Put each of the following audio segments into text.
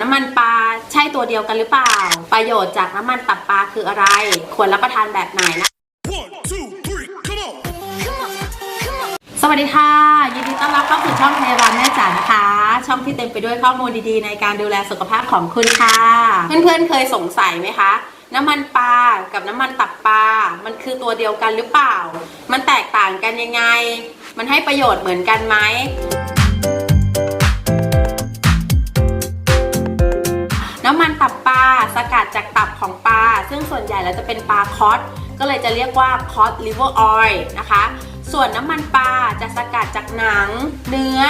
น้ำมันปลาใช่ตัวเดียวกันหรือเปล่า ประโยชน์จากน้ำมันตับปลาคืออะไร ควรรับประทานแบบไหนนะ One, two, three, come on! สวัสดีค่ะยินดีต้อนรับเข้าสู่ช่องพยาบาลแม่จ๋านะคะ ช่องที่เต็มไปด้วยข้อมูลดีๆ ในการดูแลสุขภาพของคุณค่ะ เพื่อนๆเคยสงสัยไหมคะ น้ำมันปลากับน้ำมันตับปลามันคือตัวเดียวกันหรือเปล่า มันแตกต่างกันยังไง มันให้ประโยชน์เหมือนกันไหม สกัดจากตับของปลา ซึ่งส่วนใหญ่แล้วจะเป็นปลาคอสก็เลยจะเรียกว่าคอสลิเวอร์ออยล์นะคะ ส่วนน้ำมันปลาจะสกัดจากหนัง เนื้อ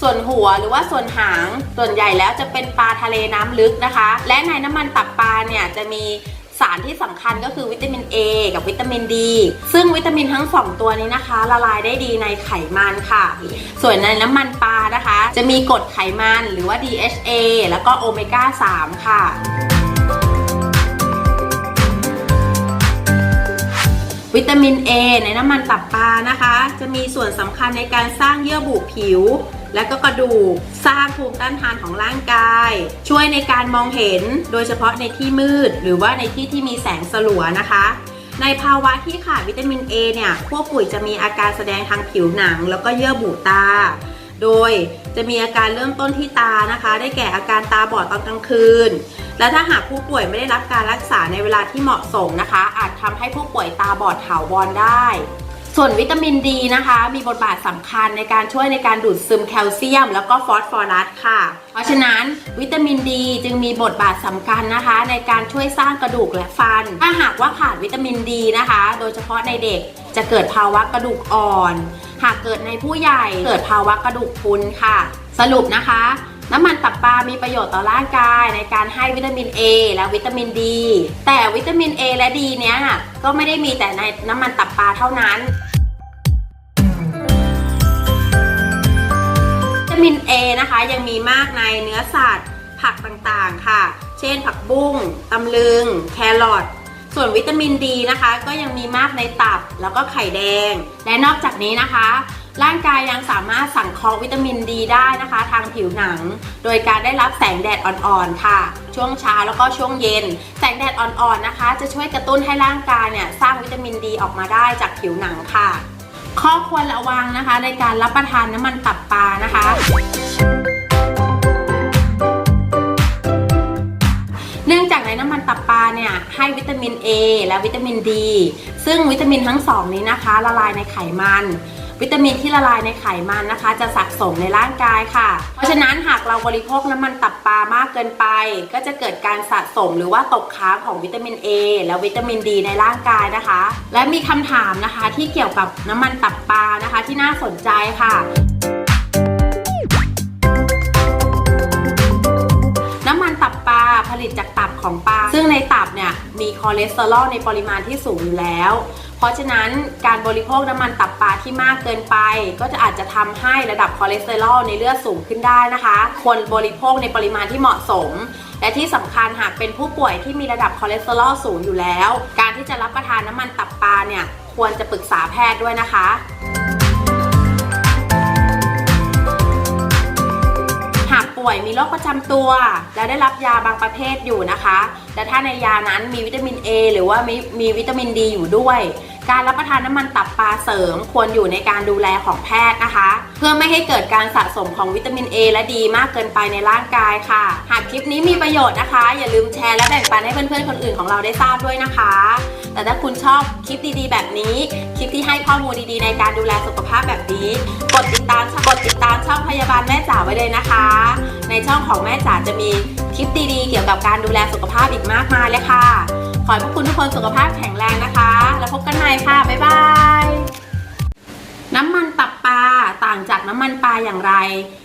ส่วนหัวหรือว่าส่วนหาง ส่วนใหญ่แล้วจะเป็นปลาทะเลน้ำลึกนะคะ และในน้ำมันตับปลาเนี่ยจะมีสารที่สำคัญก็คือวิตามิน A กับวิตามิน D ซึ่งวิตามินทั้งสองตัวนี้นะคะ ละลายได้ดีในไขมันค่ะ ส่วนในน้ำมันปลานะคะ จะมีกรดไขมันหรือว่า DHA แล้วก็โอเมก้า 3 ค่ะ วิตามิน A ในน้ำมันตับปลานะคะ จะมีส่วนสำคัญในการสร้างเยื่อบุผิว และก็กระดูกสร้างภูมิต้านทานของร่างกาย ช่วยในการมองเห็นโดยเฉพาะในที่มืด หรือว่าในที่ที่มีแสงสลัวนะคะในภาวะที่ขาดวิตามิน A เนี่ย ผู้ป่วยจะมีอาการแสดงทางผิวหนัง แล้วก็เยื่อบุตา โดยจะมีอาการเริ่มต้นที่ตานะคะ ได้แก่อาการตาบอดตอนกลางคืน และถ้าหากผู้ป่วยไม่ได้รับการรักษาในเวลาที่เหมาะสมนะคะ อาจทำให้ผู้ป่วยตาบอดถาวรได้ ส่วนวิตามินดีนะคะ มีบทบาทสำคัญในการช่วยในการดูดซึมแคลเซียม แล้วก็ฟอสฟอรัสค่ะ เพราะฉะนั้นวิตามินดีจึงมีบทบาทสำคัญนะคะ ในการช่วยสร้างกระดูกและฟัน ถ้าหากว่าขาดวิตามินดีนะคะ โดยเฉพาะในเด็กจะเกิดภาวะกระดูกอ่อน หากเกิดในผู้ใหญ่เกิดภาวะกระดูกพรุนค่ะ สรุปนะคะ น้ำมันตับปลา มีประโยชน์ต่อร่างกายในการให้วิตามิน A และวิตามิน D แต่วิตามิน A และ D เนี้ยก็ไม่ได้มีแต่ในน้ำมันตับปลาเท่านั้นวิตามิน A นะคะยังมีมากในเนื้อสัตว์ ผักต่างๆค่ะ เช่นผักบุ้ง ตำลึง แครอท ส่วนวิตามินดีนะคะ ก็ยังมีมากในตับแล้วก็ไข่แดง และนอกจากนี้นะคะ ร่างกายยังสามารถสั่งเคราะห์วิตามินดีได้นะคะ ทางผิวหนัง โดยการได้รับแสงแดดอ่อนๆค่ะ ช่วงเช้าแล้วก็ช่วงเย็น แสงแดดอ่อนๆนะคะ จะช่วยกระตุ้นให้ร่างกายเนี่ยสร้างวิตามินดีออกมาได้จากผิวหนังค่ะ ข้อควรระวังนะคะในการรับประทานน้ำมันตับปลานะคะ น้ำมันตับปลาเนี่ยให้วิตามิน A และวิตามิน D ซึ่งวิตามินทั้งสองนี้นะคะ ละลายในไขมัน วิตามินที่ละลายในไขมันนะคะ จะสะสมในร่างกายค่ะ เพราะฉะนั้นหากเราบริโภคน้ำมันตับปลามากเกินไป ก็จะเกิดการสะสมหรือว่าตกค้างของวิตามิน A และวิตามิน D ในร่างกายนะคะ และมีคำถามนะคะที่เกี่ยวกับน้ำมันตับปลานะคะที่น่าสนใจค่ะน้ำมันตับปลาผลิตจากตับ ของปลาซึ่งในตับเนี่ยมีคอเลสเตอรอลในปริมาณที่สูงอยู่แล้ว เพราะฉะนั้นการบริโภคน้ำมันตับปลาที่มากเกินไป ก็จะอาจจะทำให้ระดับคอเลสเตอรอลในเลือดสูงขึ้นได้นะคะ ควรบริโภคในปริมาณที่เหมาะสม และที่สำคัญหากเป็นผู้ป่วยที่มีระดับคอเลสเตอรอลสูงอยู่แล้ว การที่จะรับประทานน้ำมันตับปลาเนี่ยควรจะปรึกษาแพทย์ด้วยนะคะ ป่วยมีโรคประจำตัว แล้วได้รับยาบางประเภทอยู่นะคะ แต่ถ้าในยานั้นมีวิตามิน A หรือว่ามีมีวิตามินดีอยู่ด้วย การรับประทานน้ำมันตับปลาเสริมควรอยู่ในการดูแลของแพทย์นะคะ เพื่อไม่ให้เกิดการสะสมของวิตามิน A และดีมากเกินไปในร่างกายค่ะ หากคลิปนี้มีประโยชน์นะคะ อย่าลืมแชร์และแบ่งปันให้เพื่อนๆคนอื่นของเราได้ทราบด้วยนะคะ แต่ถ้าคุณชอบคลิปดีๆ แบบนี้ คลิปที่ให้ข้อมูลดีๆ ในการดูแลสุขภาพแบบนี้กดติดตามกดติดตามช่องพยาบาลแม่จ๋าไว้เลยนะคะ ในช่องของแม่จ๋าจะมีคลิปดีๆ เกี่ยวกับการดูแลสุขภาพอีกมากมายเลยค่ะ ขอให้พวกคุณทุกคนสุขภาพแข็งแรงนะคะ แล้วพบกันใหม่ค่ะ บ๊ายบาย น้ำมันตับปลาต่างจากน้ำมันปลาอย่างไร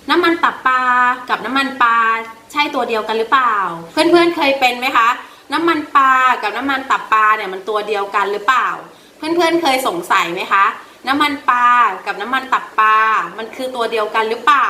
น้ำมันตับปลากับน้ำมันปลาใช่ตัวเดียวกันหรือเปล่า เพื่อนๆเคยเป็นไหมคะ น้ำมันปลากับน้ำมันตับปลาเนี่ยมันตัวเดียวกันหรือเปล่า เพื่อนๆเคยสงสัยไหมคะ น้ำมันปลากับน้ำมันตับปลามันคือตัวเดียวกันหรือเปล่า